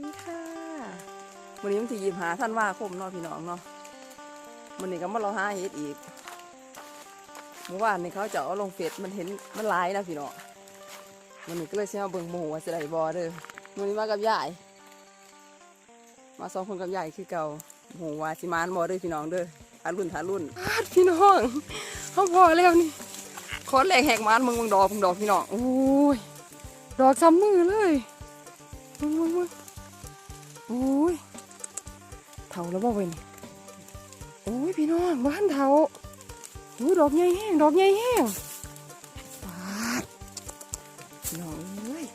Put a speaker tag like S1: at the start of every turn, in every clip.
S1: ดีค่ะวันนี้มันที่ยิบหาท่านว่าคมเนาะพี่น้องเนาะวันนี้ก็มาเราหาเห็ดอีกเมื่อวานนี่เขาจะเอาลงเฟซมันเห็นมันลายนะพี่น้องวันนี้ก็เลยเชื่อเบิ่งหมูว่าสิได้บ่เด้อวันนี้มากับยายมาสองคนกับยายคือเก่าหมูว่าสิมานบ่เด้อพี่น้องเด้อทารุ่นทารุ่นพาดพี่น้องเขาพอแล้วนี่ขอแหลกแหกมานมึงมึงดอกมึงดอกพี่น้องโอ้ยดอกซ้ำมือเลยมึงมึงมึง อ้ยเถาแล้วบ่เว้ยนี่โอ้ยพี่น้องบ้านเถาโอ้ดอกใหญ่แห้งดอกใหญ่แห้งปาดน้องเอ้ย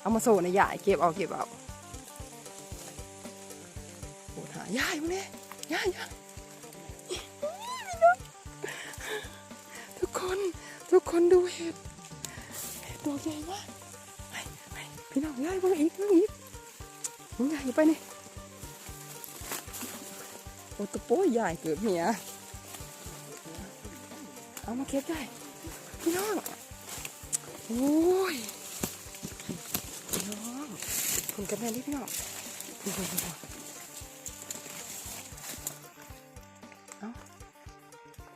S1: เอามาโซ่ในยายเก็บเอาเก็บเอาโอ้หายายมาเนี่ยยายยายทุกคนทุกคนดูเห็ดเห็ดดอกใหญ่มากไปไปพี่น้องยายมาอีกมาอีก มึงยายอย่าไปนี่โอ้ตะโป้ยยายเกือบเหียเอามาเก็บได้พี่น้องโอ้ยพี่น้องคุณกับแม่นี่พี่น้องโอ้โห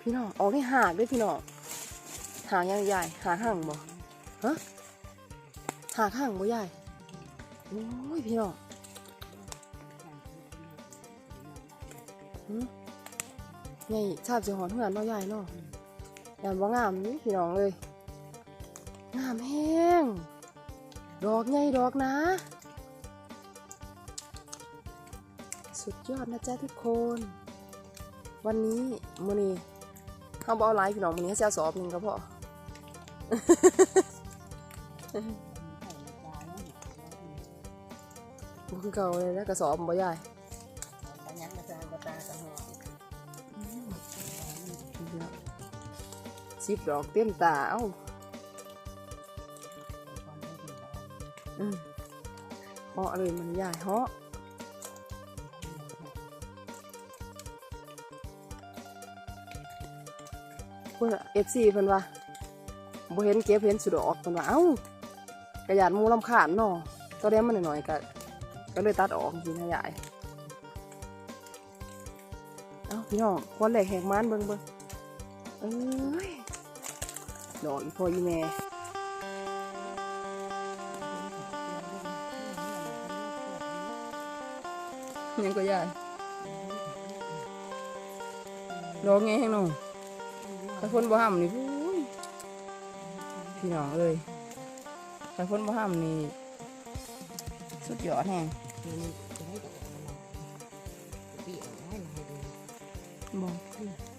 S1: พี่น้องออกนี่หากด้วยพี่น้องหางยังใหญ่หางห่างบ่ฮะหากห่างบ่ใหญ่โอ้ยพี่น้อง นี่ชาบจะหอนเหือนเนาะใหญ่เนาะยานบ่งามนี่พี่น้องเลยงามแห้งดอกใหญ่ดอกนะ สุดยอดนะจ๊ะทุกคน วันนี้มื้อนี้เขาบเอาไลฟ์พี่น้องมื้อนี้เขาจะเอาสอบหนึ่งก็พอบ่คือเก่าเลยนะกระสอบบ่ใหญ่ สิบดอกเต็มตา เอ้าเหาะเลยมันใหญ่เหาะเพื่อเอฟซีเพิ่นว่าบ่เห็นเก็บเห็นสุดออกเพิ่นว่าเอ้ากระยานมูลำขานเนาะตัวเดียวมันหน่อยๆก็ก็เลยตัดออกจริงนะยายเอ้าพี่น้องคนแหลกแหกมันเบิ่งเบิ่งเอ้ย ดอกอีพ่ออีแม่ยังก็ยายดอกไงแห้งเนาะถ้าคนบ่ห้ามนี่พู้ยพี่น้องเอ้ยถ้าคนบ่ห้ามนี่สุดยอดแฮงบอก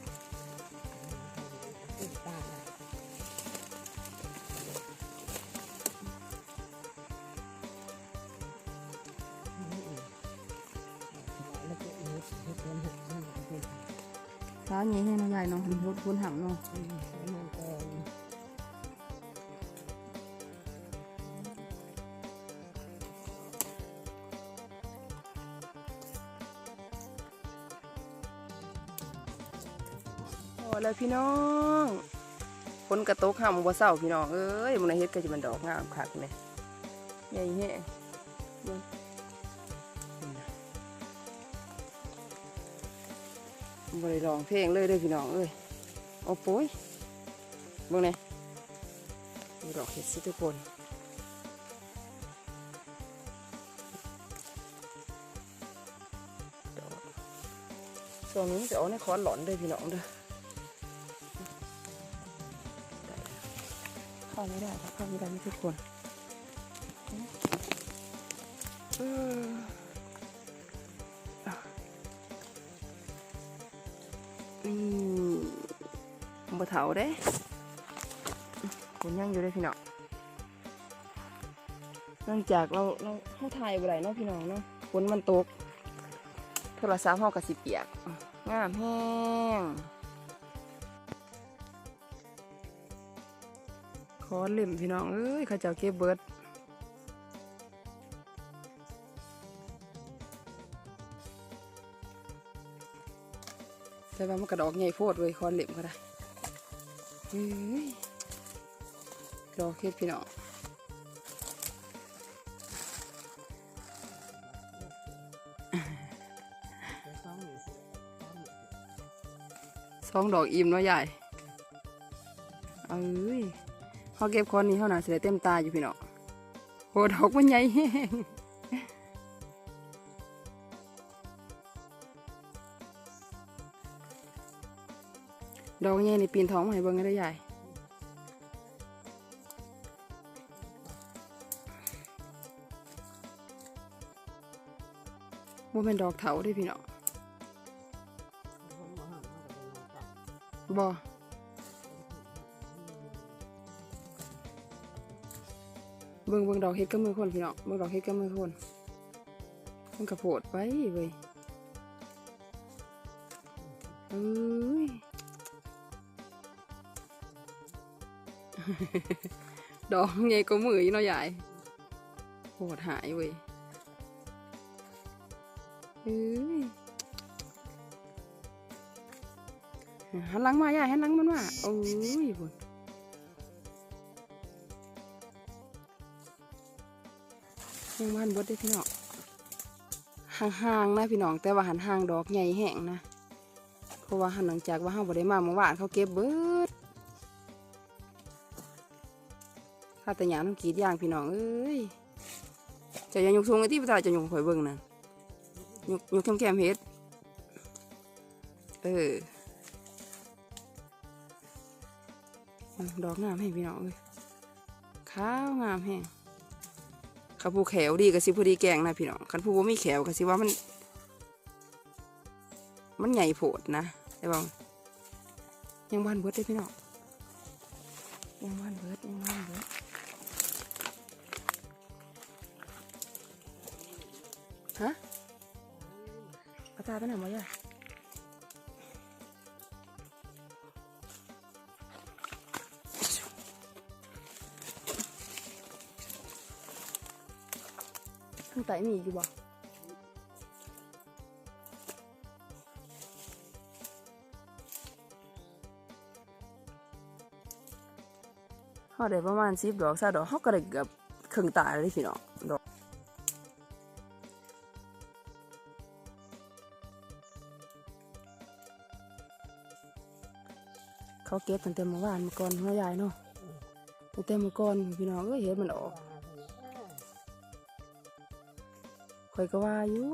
S1: คนห่างเนาะโอ้แล้วพี่น้องคนกระตกห้ามบ่เศร้าพี่น้องเอ้ยมันเฮ็ดก็จะมันดอกงามคักเลยใหญ่แห้งเบิ่งบ่ได้ร้องเพลงเลยเด้อพี่น้องเอ้ย โอ้ปุ้ยเบิ่งแหน่ดูดอกเห็ดสิทุกคนช่วงนี้จะเอาในคอนหลอนเด้อพี่น้องเด้อได้แล้วเข้าไม่ได้ครับเข้าไม่ได้ทุกคนเออ เถาเด้คนยังอยู่เด้พี่น้องเนื่องจากเราเราเข้าไทยบ่ได้เนาะพี่น้องเนาะฝนมันตกโทรศัพท์เฮาก็สิเปียก งามแห้งขอเล่มพี่น้อง เอ้ยข้าเจ้าเก็บเบิดแต่ว่ามันกระดอกใหญ่โพดเว้ยคอนเล่มก็ได้ รอเคสพี่น้องสองดอกอิ่มเนาะใหญ่เอ้ยเขาเก็บคอนนี้เท่านั้นเสียเต็มตาอยู่พี่น้องโหดอกมันใหญ่ ดอกใหญ่ในปีนท้องมาให้เบิ่งได้ใหญ่บ่เป็นดอกเถาเด้พี่เนาะบ่เบิ่งเบิ่งดอกเฮ็ดกับมือคนพี่เนาะเบิ่งดอกเฮ็ดกับมือคนมันกระโผดไปเว้ยเอ้ย ดอกใหญ่กว่ามืออีกเนาะยายโหดหายเว้ยเอ้ยหันหลังมายายหันหลังมันมาโอ้ยบุญยังบ้านบดได้พี่น้องห่างๆนะพี่น้องแต่ว่าหันห่างดอกใหญ่แห้งนะเพราะว่าหันหลังจากว่าเฮาบ่ได้มาเมื่อวานเขาเก็บเบิ ข้าแต่หยางน้ำกรีดยางพี่น้องเอ้ยจะยังยกสูงไอ้ที่ประชาจะยกข่อยเบิ่งนั่นยกยกแคมแคมๆเฮ็ดเออดอกงามแห้งพี่น้องเอ้ยขาวงามแห้งข้าผู้แขวดีก็สิพอดีแกงนะพี่น้องคันผู้บ่ามีแขวก็สิว่ามัน มันใหญ่โพดนะไอ้บ้องยังบ้านเบิดได้พี่น้องยังบ้านเบิดยังบ้านเบิด ฮะเอาตายไปไหนหมาย่ะข้างใต้มีอยู่บ่เขาได้ประมาณสิบดอกซาดอกเขาก็ได้เกือบครึ่งตาเลยพี่น้องดอก เขาเก็บตั้งแต่เมื่อวานเมื่อก่อนเมื่อยายเนาะตั้งแต่เมื่อก่อนพี่น้องเอ้ยเห็นมันออกข่อยก็ว่าอยู่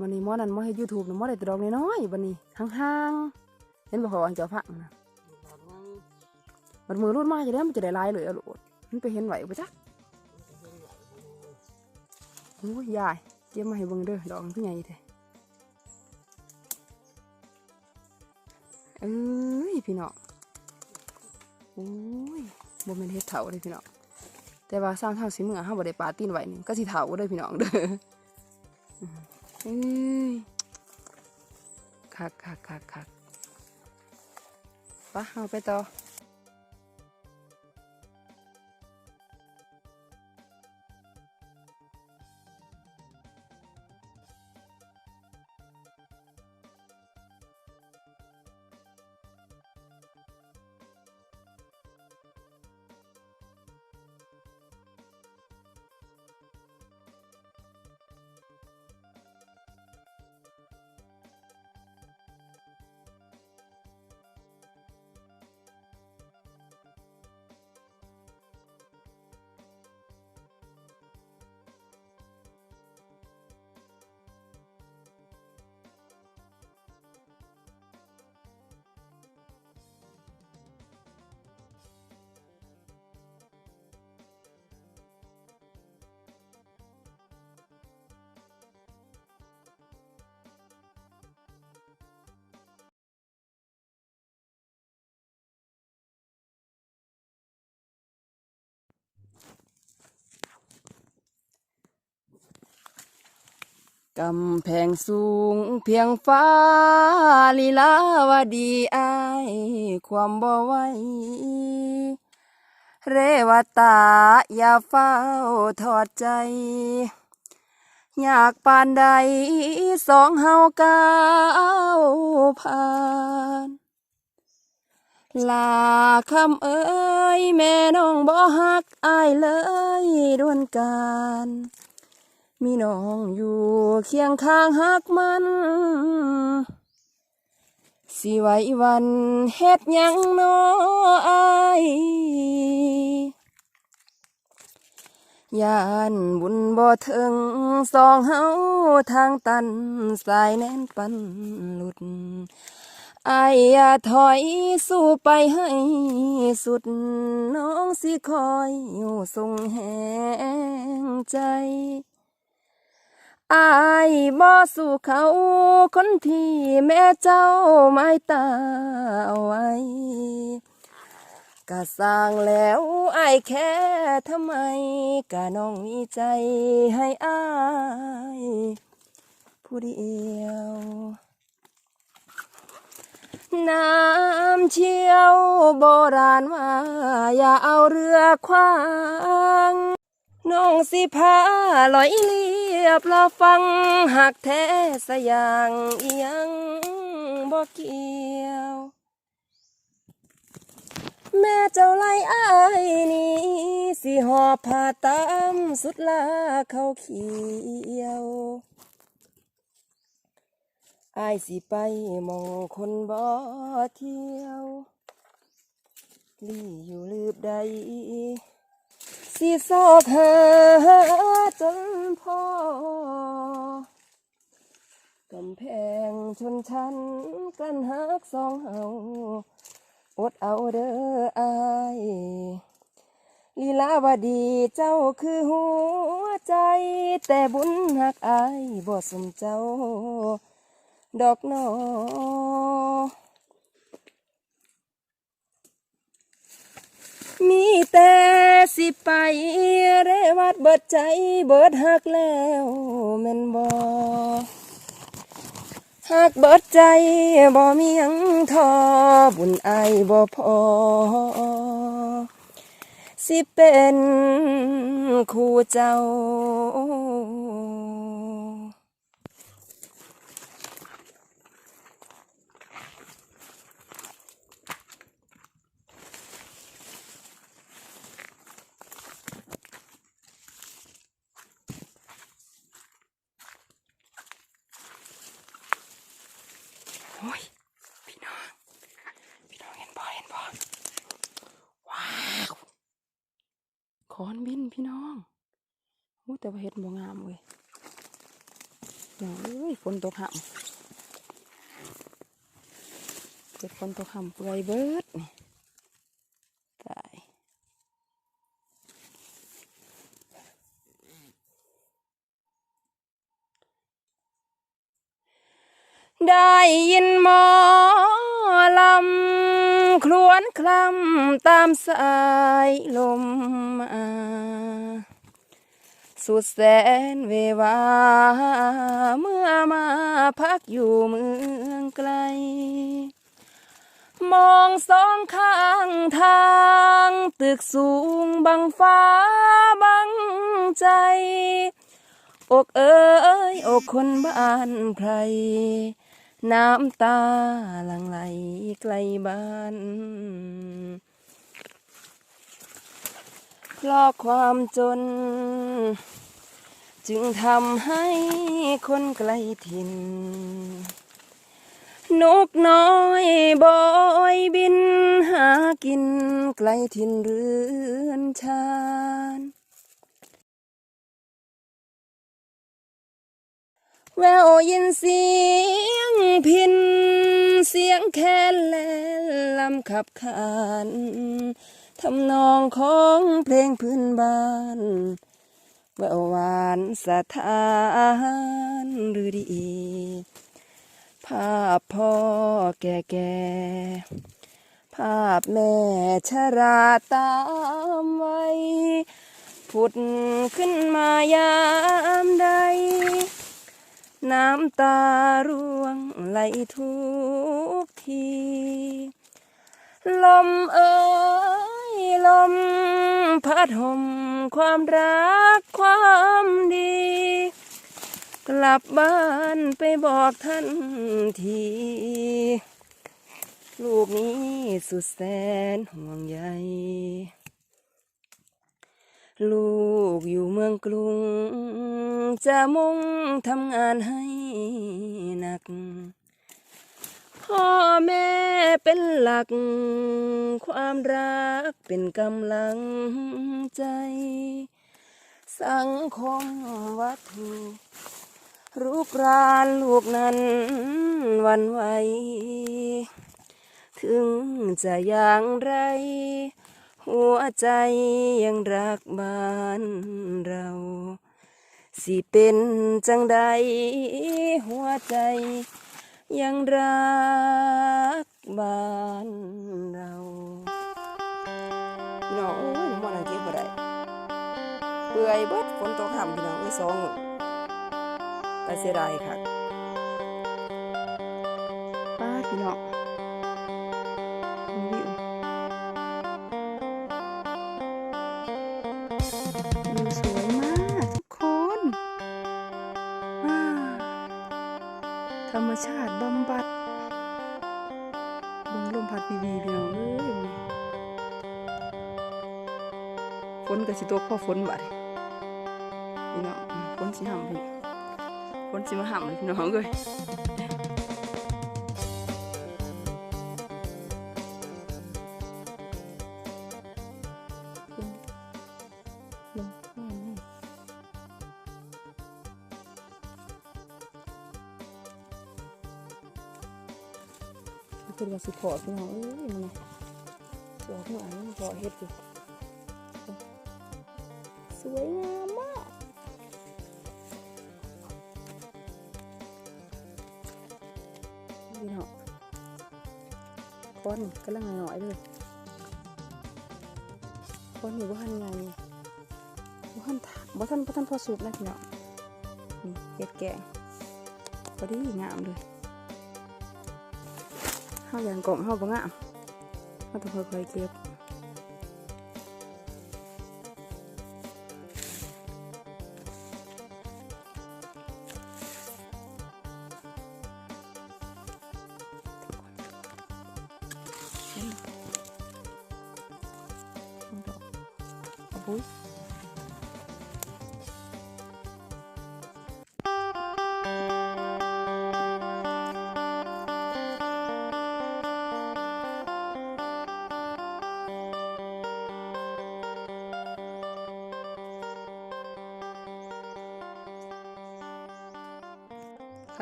S1: วันนี้มอนั่นมอให้ยูทูบนะมอได้แตดอกน้อยๆวันนี้ห่างๆเห็นบ่เขาอันเจ้าพักนะมันมือรุ่นมาจะได้มันจะได้ลายเลยอะโลดมันไปเห็นไหวปะจ๊ะโอ้ยยายเก็บมาให้เบิ่งเด้อดอกมันคือใหญ่ เอ้ยพี่น้องโอ้ยบ่แม่นเฮ็ดเถาเลยพี่น้องแต่ว่าสร้างเท่าสิเมื่อเฮาบ่ได้ปาตีนไว้นี่ก็สิเถาเด้พี่น้องเด้ออืมเอ้ยคักคักคักคักไปะเฮาไปต่อ กำแพงสูงเพียงฟ้าลีลาวดีอายความบ่ไหวเรวตาอย่าเฝ้าทอดใจ อยากปานใดสองเฮาก้าวผ่านลาคำเอ้ยแม่น้องบ่ฮักอายเลยด้วนการ มีน้องอยู่เคียงข้างฮักมัน สิไว้วันเฮ็ดยังน้ออายยานบุญบ่ถึงสองเฮาทางตันสายแน่นปันหลุดอายอย่าถอยสู้ไปให้สุด น้องสิคอยอยู่ทรงแหงใจ อายบ่สู้เขาคนที่แม่เจ้าไม่ตาไว้ก็สร้างแล้วอายแค่ทำไมก็น้องมีใจให้อายผู้เดียวน้ำเชี่ยวโบราณว่า อย่าเอาเรือควาง น้องสิพาลอยลี ยบเราฟังหักแท้สยางอียังบ่เกี่ยว แม่เจ้าไล่อายนี่สิหอบผ้าตามสุดลาเขาเขียวอายสิไปมองคนบ่เที่ยว ลี่อยู่ลืบใด สิโซกหาจนพอกำแพงชนชั้นกันหักสองเฮาอดเอาเด้ออายลีลาวดีเจ้าคือหัวใจ แต่บุญหักอายบ่สมเจ้า ดอกนอ มีแต่สิไปเรวัดเบิดใจเบิดหักแล้วแม่นบ่หักเบิดใจบ่มีหยังทอบุญไอบ่พอ สิเป็นคู่เจ้า โอ้ย พี่น้อง พี่น้องเห็นบ่เห็นบ่ว้าวข อนบินพี่น้องโอ้แต่ว่าเห็ดบ่งามเว้ยน้องเอ้ยฝนตกห่ำเกิดฝนตกห่ำเปื่อยเบิดนี่ตายได้ยินหมอลำ ครวนคลำตามสายลมมาสุดแสนเววา เมื่อมาพักอยู่เมืองไกล มองสองข้างทางตึกสูงบังฟ้าบังใจ อกเอ้ยอกคนบ้านไพร น้ำตาหลั่งไหลไกลบ้านเพราะความจน จึงทำให้คนไกลถิ่น นกน้อยบอยบินหากินไกลถิ่นเรือนชาน แววยินเสียงพิน เสียงแคนและลำขับขานทำนองของเพลงพื้นบ้านแววหวานสถานหรือดี ภาพพ่อแก่แก่ภาพแม่ชราตามไว้ผุดขึ้นมายามใด น้ำตาร่วงไหลทุกที ลมเอ่ยลมพัดห่มความรักความดี กลับบ้านไปบอกท่านที ลูกนี้สุดแสนห่วงใย ลูกอยู่เมืองกรุง จะมุ่งทำงานให้หนัก พ่อแม่เป็นหลัก ความรักเป็นกำลังใจ สังคมวัตถุรูปรานลูกนั้นวันไหว ถึงจะอย่างไร หัวใจยังรักบ้านเรา สิเป็นจังใดหัวใจยังรักบ้านเราพี่น้องโอ้ยมันอะไรเก็บบ่ได้เปื่อยเบิดฝนตกห่ำพี่น้องเอ้ยสองแต่เสียดายค่ะ ฝนก็สิตกพอฝนบัดพี่น้องฝนสิห่ำพี่ฝนสิมาห่ำเลยพี่น้องเอ้ยลมลมแม่นแน่เป็นว่าสิพอพี่น้องเอ้ยมันสวยขนาดนี้พอเฮ็ดอยู่ พี่น้องคอนกำลังหน่อยเลยคอนอยู่บ้านไงบ้านบ้านบ้านพอสุกนะพี่น้องนี่เก็ดแกงพอดีงามเลยเฮาอย่างกล่องข้าบ่งามเฮาต้องค่อยๆเก็บ ค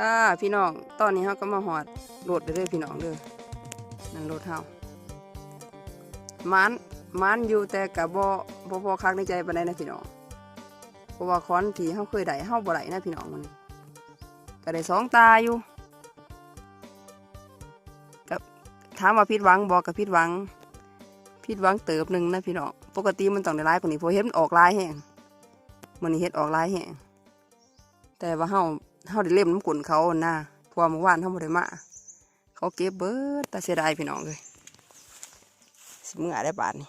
S1: ่ะพี่น้อง ตอนนี้เฮาก็มาหอดโหลดไปเลยพี่น้องเด้อนั่นโหลดเฮา มันมันอยู่แต่กะบ่บ่พอคักในใจปานใดนะพี่น้องเพราะว่าค้อนที่เฮาเคยได้เฮาบ่ได้นะพี่น้องมันก็ได้สองตาอยู่กับถามว่าผิดหวังบ่ก็ผิดหวังผิดหวังเติบหนึ่งนะพี่น้องปกติมันต้องได้หลายกว่านี้เพราะเฮ็ดมันออกหลายแฮงมื้อนี้เฮ็ดออกหลายแฮงแต่ว่าเฮาเฮาได้เล่มน้ำกลนเขาหน่ะเพวาเมื่อวานเฮาบ่ได้มาเขาเก็บเบิดแต่เสียดายพี่น้องเลย มึงอาได้บาทนี่